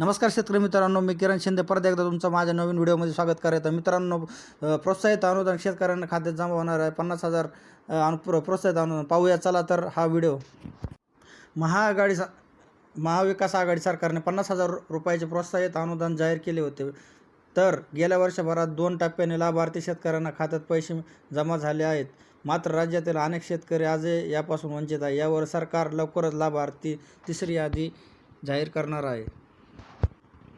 नमस्कार शेतकरी मित्रांनो मी किरण शिंदे. परत एकदा तुमचं माझ्या नवीन व्हिडिओमध्ये स्वागत करत मित्रांनो प्रोत्साहित अनुदान शेतकऱ्यांना खात्यात जमा होणार आहे. पन्नास हजार अनु प्रोत्साहित अनुदान. पाहूया चला तर हा व्हिडिओ. महाआघाडी सा महाविकास आघाडी सरकारने पन्नास हजार रुपयाचे प्रोत्साहित अनुदान जाहीर केले होते. तर गेल्या वर्षभरात दोन टप्प्याने लाभार्थी शेतकऱ्यांना खात्यात पैसे जमा झाले आहेत. मात्र राज्यातील अनेक शेतकरी आजही यापासून वंचित आहे. यावर सरकार लवकरच लाभार्थी तिसरी यादी जाहीर करणार आहे.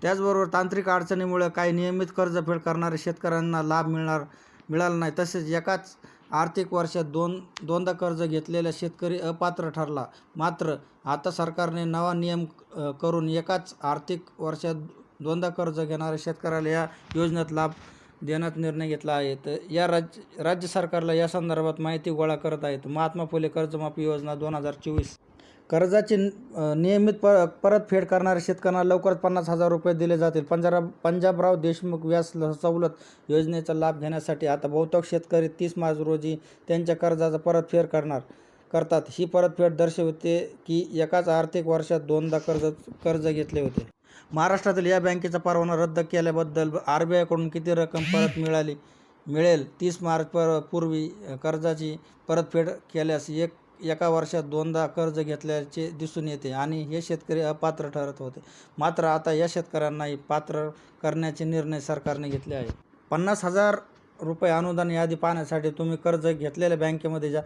त्याचबरोबर तांत्रिक अडचणीमुळे काही नियमित कर्जफेड करणाऱ्या शेतकऱ्यांना लाभ मिळणार मिळाला नाही. तसेच एकाच आर्थिक वर्षात दोन दोनदा कर्ज घेतलेला शेतकरी अपात्र ठरला. मात्र आता सरकारने नवा नियम करून एकाच आर्थिक वर्षात दोनदा कर्ज घेणाऱ्या शेतकऱ्याला या योजनेत लाभ देण्यात निर्णय घेतला आहे. तर या राज्य राज्य सरकारला या संदर्भात माहिती गोळा करत आहेत. महात्मा फुले कर्जमाफी योजना दोन हजार चोवीस. कर्जाची नियमित प परतफेड करणाऱ्या शेतकऱ्यांना लवकरच पन्नास हजार रुपये दिले जातील. पंजाब पंजाबराव देशमुख व्यास सवलत योजनेचा लाभ घेण्यासाठी आता बहुतेक शेतकरी तीस मार्च रोजी त्यांच्या कर्जाचा परतफेड करणार करतात. ही परतफेड दर्शवते की एकाच आर्थिक वर्षात दोनदा कर्ज कर्ज घेतले होते. महाराष्ट्रातील या बँकेचा परवाना रद्द केल्याबद्दल आर बी आयकडून किती रक्कम परत मिळाली? मिळेल. तीस मार्च पर पूर्वी कर्जाची परतफेड केल्यास एक एका वर्षात दोनदा कर्ज घेतल्याचे दिसून येते आणि हे शेतकरी अपात्र ठरत होते. मात्र आता या शेतकऱ्यांनाही पात्र करण्याचे निर्णय सरकारने घेतले आहे. पन्नास हजार रुपये अनुदान यादी पाहण्यासाठी तुम्ही कर्ज घेतलेल्या बँकेमध्ये जा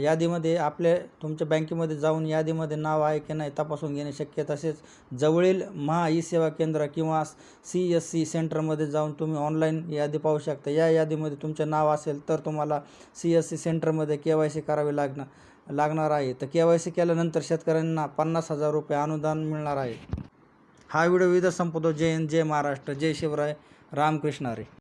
यादीमध्ये आपले तुमच्या बँकेमध्ये जाऊन यादीमध्ये नाव आहे की नाही तपासून घेणे शक्य तसेच जवळील महा ई सेवा केंद्र किंवा सी एस सी सेंटरमध्ये जाऊन तुम्ही ऑनलाईन यादी पाहू शकता. या यादीमध्ये तुमचे नाव असेल तर तुम्हाला सी एस सी सेंटरमध्ये के वाय सी करावे लागणार लागणार आहे. तर के वाय सी केल्यानंतर शेतकऱ्यांना पन्नास हजार रुपये अनुदान मिळणार आहे. हा व्हिडिओ विविध संपतो जय हिंद जय महाराष्ट्र जय शिवराय रामकृष्ण हरी.